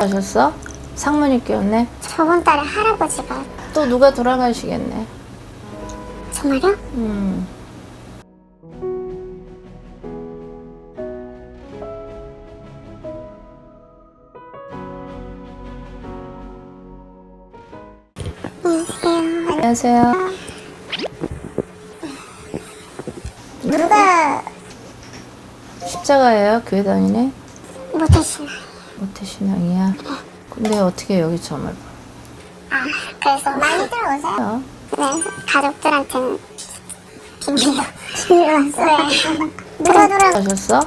하셨어? 상문이 끼었네. 저번 달에 할아버지가 또 누가 돌아가시겠네. 정말요? 음. 안녕하세요. 안녕하세요. 누가 십자가예요? 교회 다니네? 못하시나요? 모태신앙이야. 근데 어떻게 여기 점을 봐? 아, 그래서 많이들 오세요. 네, 가족들한테는 비밀로 비밀로 왔어요. 누가 돌아 하셨어?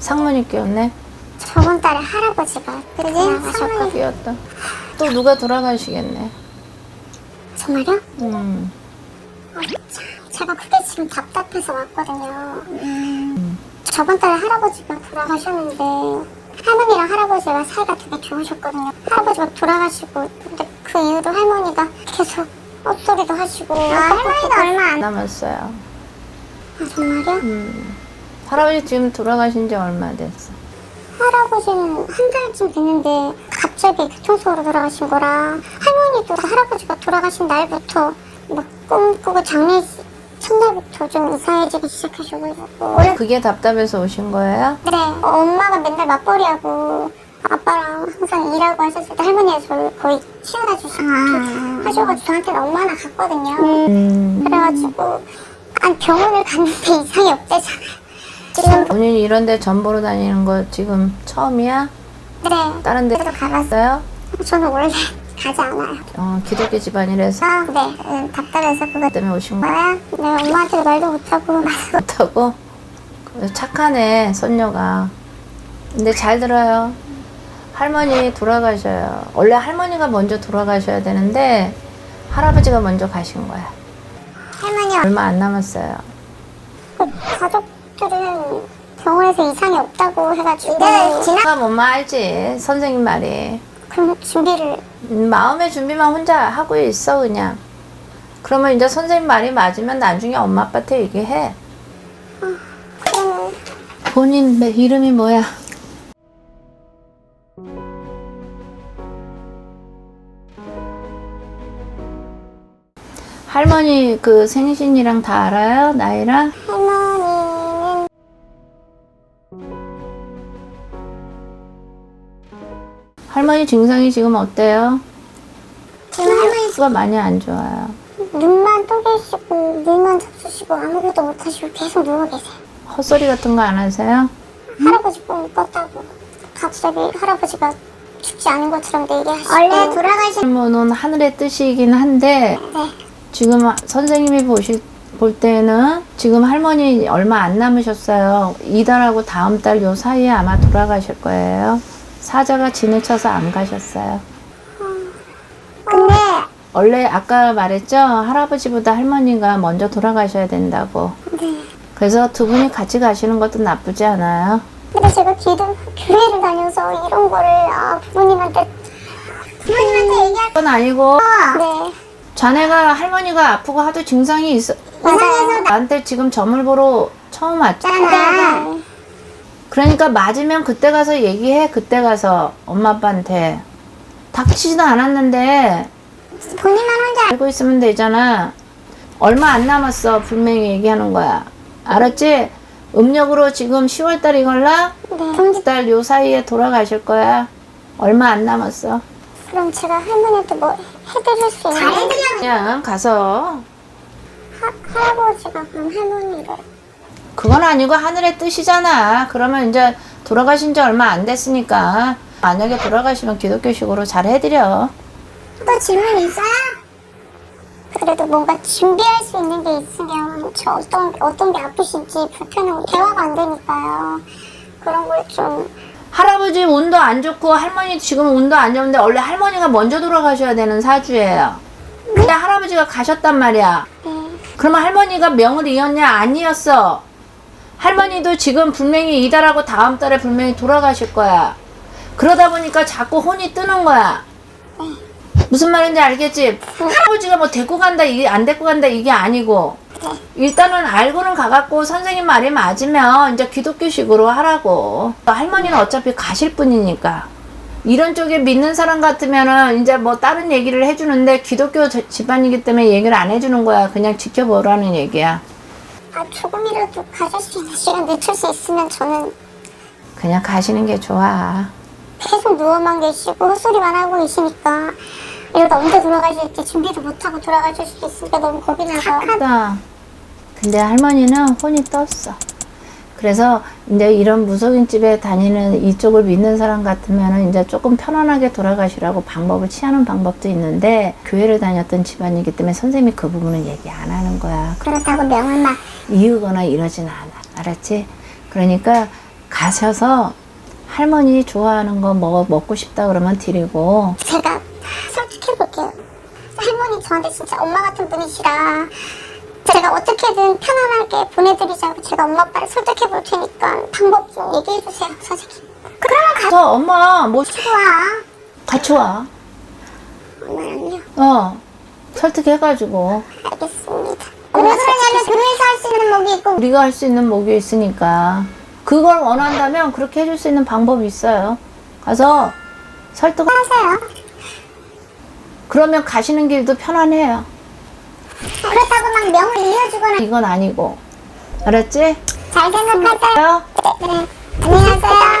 상문이 끼었네. 저번 달에 할아버지가 그지? 상문이 끼었다. 또 누가 돌아가시겠네. 정말요? 음. 제가 그게 지금 답답해서 왔거든요. 저번 달에 할아버지가 돌아가셨는데 할머니랑 할아버지가 사이가 되게 좋으셨거든요. 할아버지가 돌아가시고 근데 그 이후로 할머니가 계속 헛소리도 하시고 할머니가 얼마 안 남았어요. 아, 정말요? 음. 할아버지 지금 돌아가신 지 얼마 됐어? 할아버지는 한 달쯤 됐는데 갑자기 교통사고로 돌아가신 거라 할머니도 할아버지가 돌아가신 날부터 막 꿈꾸고 장례 첫날부터 좀 이상해지기 시작하셔가지고 올해 그게 답답해서 오신 거예요? 그래 엄마가 맨날 맞벌이하고 아빠랑 항상 일하고 하셨을 때 할머니가 저를 거의 키워다 주시고 하셔가지고 저한테는 엄마나 갔거든요 음. 그래가지고 아니 병원을 갔는데 이상이 없대잖아요 지금 본인이 이런 데 전보러 다니는 거 지금 처음이야? 그래 다른 데 그래도 가봤어요? 저는 원래 가지 않아요 어, 기독교 집안이라서 아, 네. 음, 답답해서 그거 때문에 오신 거 뭐야? 내가 엄마한테 말도 못하고? 그 착하네, 손녀가. 근데 잘 들어요. 할머니 돌아가셔요. 원래 할머니가 먼저 돌아가셔야 되는데, 할아버지가 먼저 가신 거야. 할머니 얼마 안 남았어요. 그 가족들은 병원에서 이상이 없다고 해가지고 네, 지나 내가 뭔말 알지? 선생님 말이. 그럼 준비를 음, 마음의 준비만 혼자 하고 있어, 그냥. 그러면 이제 선생님 말이 맞으면 나중에 엄마 아빠한테 얘기해. 그러면 본인 매- 이름이 뭐야? 할머니 그 생신이랑 다 알아요? 나이랑? 할머 할머니 증상이 지금 어때요? 지금 할머니 수가 많이 안 좋아요. 눈만 또개시고 눈만 잡수시고 아무것도 못하시고 계속 누워 계세요 헛소리 같은 거 안 하세요? 할아버지 꿈 꿨다고 갑자기 할아버지가 죽지 않은 것처럼 얘기하시고 원래 돌아가신 할머니는 하늘의 뜻이긴 한데 네 지금 선생님이 보실 볼 때는 지금 할머니 얼마 안 남으셨어요. 이달하고 다음 달 요 사이에 아마 돌아가실 거예요. 사자가 진을 쳐서 안 가셨어요. 근데 원래 아까 말했죠? 할아버지보다 할머니가 먼저 돌아가셔야 된다고. 네 그래서 두 분이 같이 가시는 것도 나쁘지 않아요. 근데 제가 기도 교회를 다녀서 이런 거를 아 부모님한테 부모님한테 얘기할 그건 아니고 네 자네가 할머니가 아프고 하도 증상이 있어. 맞아요 나한테 지금 점을 보러 처음 왔잖아. 잖아 그러니까 맞으면 그때 가서 얘기해. 그때 가서 엄마 아빠한테. 닥치지도 않았는데 본인만 혼자 알고 있으면 되잖아. 얼마 안 남았어. 분명히 얘기하는 거야. 알았지? 음력으로 지금 10월 달이 걸라? 네. 달요 사이에 돌아가실 거야. 얼마 안 남았어. 그럼 제가 할머니한테 뭐 해드릴 수 있는 잘해드려 그냥 가서 할아버지가 그럼 할머니를 그건 아니고 하늘의 뜻이잖아. 그러면 이제 돌아가신 지 얼마 안 됐으니까 만약에 돌아가시면 기독교식으로 잘 해드려. 또 질문 있어요? 그래도 뭔가 준비할 수 있는 게 있으면 저 어떤 어떤 게 아프신지 불편하고 대화가 안 되니까요 그런 걸좀 할아버지 운도 안 좋고 할머니 지금 운도 안 좋은데 원래 할머니가 먼저 돌아가셔야 되는 사주예요. 근데 할아버지가 가셨단 말이야. 네. 그러면 할머니가 명을 이었냐? 아니었어. 할머니도 지금 분명히 이달하고 다음 달에 분명히 돌아가실 거야. 그러다 보니까 자꾸 혼이 뜨는 거야. 무슨 말인지 알겠지? 할아버지가 뭐 데리고 간다, 이게 안 데리고 간다, 이게 아니고. 일단은 알고는 가갖고 선생님 말이 맞으면 이제 기독교식으로 하라고. 할머니는 어차피 가실 분이니까. 이런 쪽에 믿는 사람 같으면은 이제 뭐 다른 얘기를 해주는데 기독교 저- 집안이기 때문에 얘기를 안 해주는 거야. 그냥 지켜보라는 얘기야. 아 조금이라도 가질 수 있는 시간 늦출 수 있으면 저는 그냥 가시는 게 좋아. 계속 누워만 계시고 헛소리만 하고 계시니까 이러다 언제 돌아가실지 준비도 못하고 돌아가실 수도 있으니까 너무 겁이 나서 하다. 근데 할머니는 혼이 떴어. 그래서 이제 이런 무속인 집에 다니는 이쪽을 믿는 사람 같으면은 이제 조금 편안하게 돌아가시라고 방법을 취하는 방법도 있는데 교회를 다녔던 집안이기 때문에 선생님이 그 부분은 얘기 안 하는 거야. 그렇다고 명을 막 이으거나 이러진 않아. 알았지? 그러니까 가셔서 할머니 좋아하는 거뭐 먹고 싶다 그러면 드리고 제가 설득해볼게요. 할머니 저한테 진짜 엄마 같은 분이시라 제가 어떻게든 편안하게 보내드리자고 제가 엄마 아빠를 설득해 볼 테니까 방법 좀 얘기해 주세요, 선생님. 그러면 가서 엄마 뭐 같이 와. 같이 와. 엄마랑요. 어 설득해가지고 알겠습니다. 왜 그러냐면 교회에서 할 수 있는 목이 있고 우리가 할 수 있는 목이 있으니까 그걸 원한다면 그렇게 해줄 수 있는 방법이 있어요. 가서 설득. 하세요. 그러면 가시는 길도 편안해요. 그렇다고 막 명을 이어주거나 이건 아니고 알았지? 잘 생각하세요. 요 네. 안녕히 가세요.